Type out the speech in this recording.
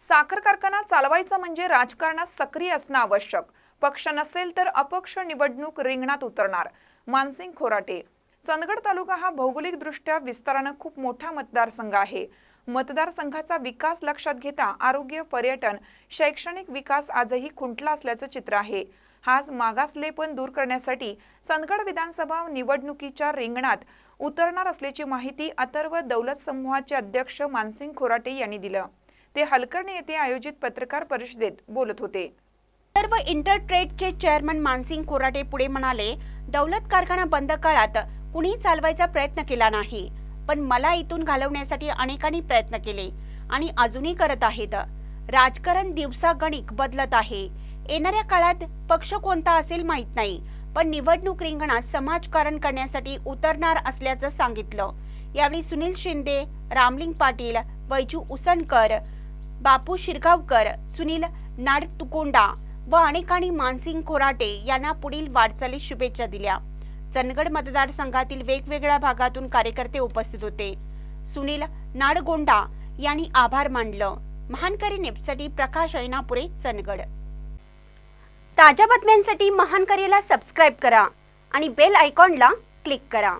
साखर कारखाना चालवायचा म्हणजे राजकारणात सक्रिय असणं आवश्यक. पक्ष नसेल तर अपक्ष निवडणूक रिंगणात उतरणार. मानसिंग खोराटे. चंदगड तालुका हा भौगोलिकदृष्ट्या विस्तारानं खूप मोठा मतदारसंघ आहे. मतदारसंघाचा विकास लक्षात घेता आरोग्य पर्यटन शैक्षणिक विकास आजही खुंटला असल्याचं चित्र आहे. हाच मागासलेपण दूर करण्यासाठी चंदगड विधानसभा निवडणुकीच्या रिंगणात उतरणार असल्याची माहिती अथर्व दौलत समूहाचे अध्यक्ष मानसिंग खोराटे यांनी दिलं. ते हलकर्णी येथे आयोजित पत्रकार परिषदेत बोलत होते. सर्व इंटरट्रेडचे चेअरमन मानसिंग कोराटे पुढे म्हणाले दौलत कारखाना बंद काळात कुणी चालवायचा प्रयत्न केला नाही पण मला इथून घालवण्यासाठी अनेकांनी प्रयत्न केले आणि अजूनही करत आहेत. राजकारण दिवसागणिक बदलत आहे. येणाऱ्या काळात पक्ष कोणता असेल माहीत नाही पण निवडणूक रिंगणात समाजकारण करण्यासाठी उतरणार असल्याचं सांगितलं. यावेळी सुनील शिंदे रामलिंग पाटील वैजू उसनकर बापू शिरगावकर सुनील नाडतुकोंडा व अनेकांनी मानसिंग खोराटे यांना पुढील वाटचालीस शुभेच्छा दिल्या. चंदगड मतदारसंघातील वेगवेगळ्या भागातून कार्यकर्ते उपस्थित होते. सुनील नाडगोंडा यांनी आभार मानलं. महानकरी नेपसाठी प्रकाश ऐनापुरे चंदगड. ताज्या बातम्यांसाठी महानकरीला सबस्क्राईब करा आणि बेल आयकॉनला क्लिक करा.